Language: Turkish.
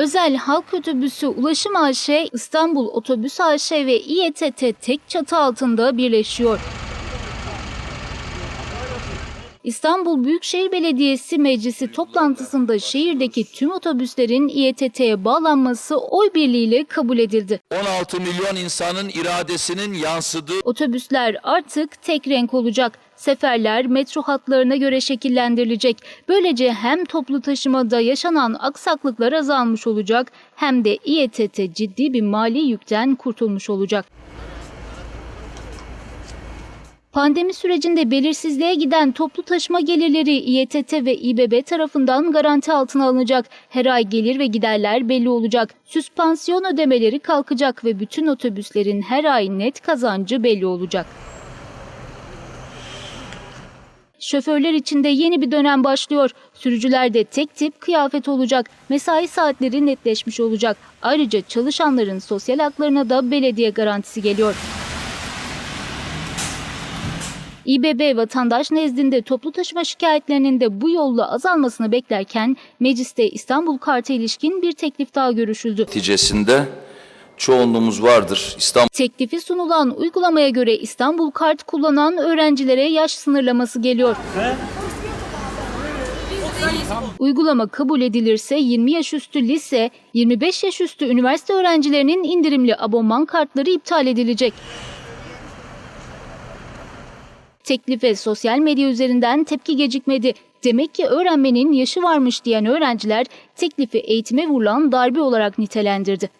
Özel Halk Otobüsü Ulaşım AŞ, İstanbul Otobüs AŞ ve İETT tek çatı altında birleşiyor. İstanbul Büyükşehir Belediyesi Meclisi toplantısında şehirdeki tüm otobüslerin İETT'ye bağlanması oy birliğiyle kabul edildi. 16 milyon insanın iradesinin yansıdığı Otobüsler artık tek renk olacak. Seferler metro hatlarına göre şekillendirilecek. Böylece hem toplu taşımada yaşanan aksaklıklar azalmış olacak hem de İETT ciddi bir mali yükten kurtulmuş olacak. Pandemi sürecinde belirsizliğe giden toplu taşıma gelirleri İETT ve İBB tarafından garanti altına alınacak. Her ay gelir ve giderler belli olacak. Süspansiyon ödemeleri kalkacak ve bütün otobüslerin her ay net kazancı belli olacak. Şoförler için de yeni bir dönem başlıyor. Sürücülerde tek tip kıyafet olacak. Mesai saatleri netleşmiş olacak. Ayrıca çalışanların sosyal haklarına da belediye garantisi geliyor. İBB vatandaş nezdinde toplu taşıma şikayetlerinin de bu yolla azalmasını beklerken mecliste İstanbul Kart'a ilişkin bir teklif daha görüşüldü. neticesinde çoğunluğumuz vardır. İstanbul Teklifi sunulan uygulamaya göre İstanbul Kart kullanan öğrencilere yaş sınırlaması geliyor. Uygulama kabul edilirse 20 yaş üstü lise, 25 yaş üstü üniversite öğrencilerinin indirimli abonman kartları iptal edilecek. Teklife sosyal medya üzerinden tepki gecikmedi. Demek ki öğrenmenin yaşı varmış diyen öğrenciler teklifi eğitime vurulan darbe olarak nitelendirdi.